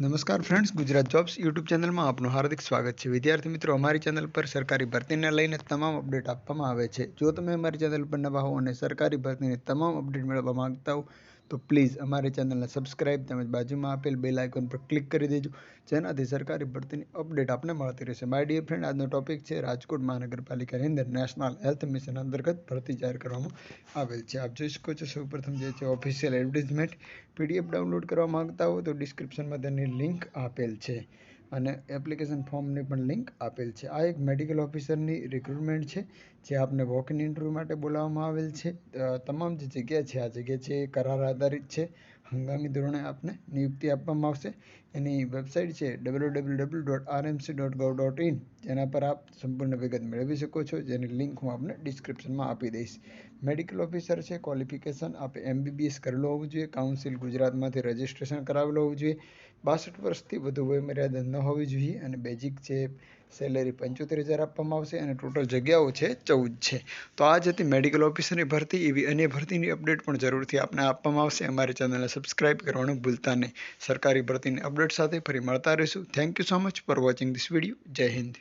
નમસ્કાર friends Gujarat jobs YouTube ચેનલમાં આપનું હાર્દિક સ્વાગત છે. વિદ્યાર્થી મિત્રો, અમારી ચેનલ પર સરકારી ભરતીને લઈને તમામ અપડેટ આપવામાં આવે છે. જો તમે અમારી ચેનલ પર નવા હો અને સરકારી ભરતીની તમામ અપડેટ મેળવવા માંગતા હો તો પ્લીઝ અમારી ચેનલને સબસ્ક્રાઈબ તેમજ બાજુમાં આપેલ બેલ આઇકોન પર ક્લિક કરી દેજો, જેનાથી સરકારી ભરતીની અપડેટ આપને મળતી રહેશે. માય ડિયર ફ્રેન્ડ આજનો ટોપિક છે રાજકોટ મહાનગરપાલિકાની અંદર નેશનલ હેલ્થ મિશન અંતર્ગત ભરતી જાહેર કરવામાં આવેલ છે. આપ જોઈ શકો છો સૌપ્રથમ જે છે ઓફિશિયલ એડવર્ટિઝમેન્ટ પીડીએફ ડાઉનલોડ કરવા માંગતા હો તો ડિસ્ક્રિપ્શનમાં તેની લિંક આપેલ છે. અને એપ્લિકેશન ફોર્મની પણ લિંક આપેલ છે. આ એક મેડિકલ ઓફિસરની રિક્રુટમેન્ટ છે, જે આપને વોક ઇન ઇન્ટરવ્યૂ માટે બોલાવવામાં આવેલ છે. તમામ જે જગ્યા છે, આ જગ્યા છે એ કરાર આધારિત છે. હંગામી ધોરણે આપને નિયુક્તિ આપવામાં આવશે. એની વેબસાઇટ છે W W W dot RMC dot gov dot in જેના પર આપ સંપૂર્ણ વિગત મેળવી શકો છો. જેની લિંક હું આપને ડિસ્ક્રિપ્શનમાં આપી દઈશ. મેડિકલ ઓફિસર છે, ક્વોલિફિકેશન આપે એમબીબીએસ કરેલું હોવું જોઈએ. કાઉન્સિલ ગુજરાતમાંથી રજિસ્ટ્રેશન કરાવેલો હોવું જોઈએ. બાસઠ વર્ષથી વધુ વયમર્યાદા ન હોવી જોઈએ અને બેઝિક છે સેલેરી પંચોતેર હજાર આપવામાં આવશે અને ટોટલ જગ્યાઓ છે ચૌદ છે. તો આ જ હતી મેડિકલ ઓફિસરની ભરતી, એવી અન્ય ભરતીની અપડેટ પણ જરૂરથી આપને આપવામાં આવશે. અમારી ચેનલને સબસ્ક્રાઇબ કરવાનું ભૂલતા નહીં. સરકારી ભરતીની અપડેટ સાથે ફરી મળતા રહીશું. Thank you so much for watching this video Jai Hind.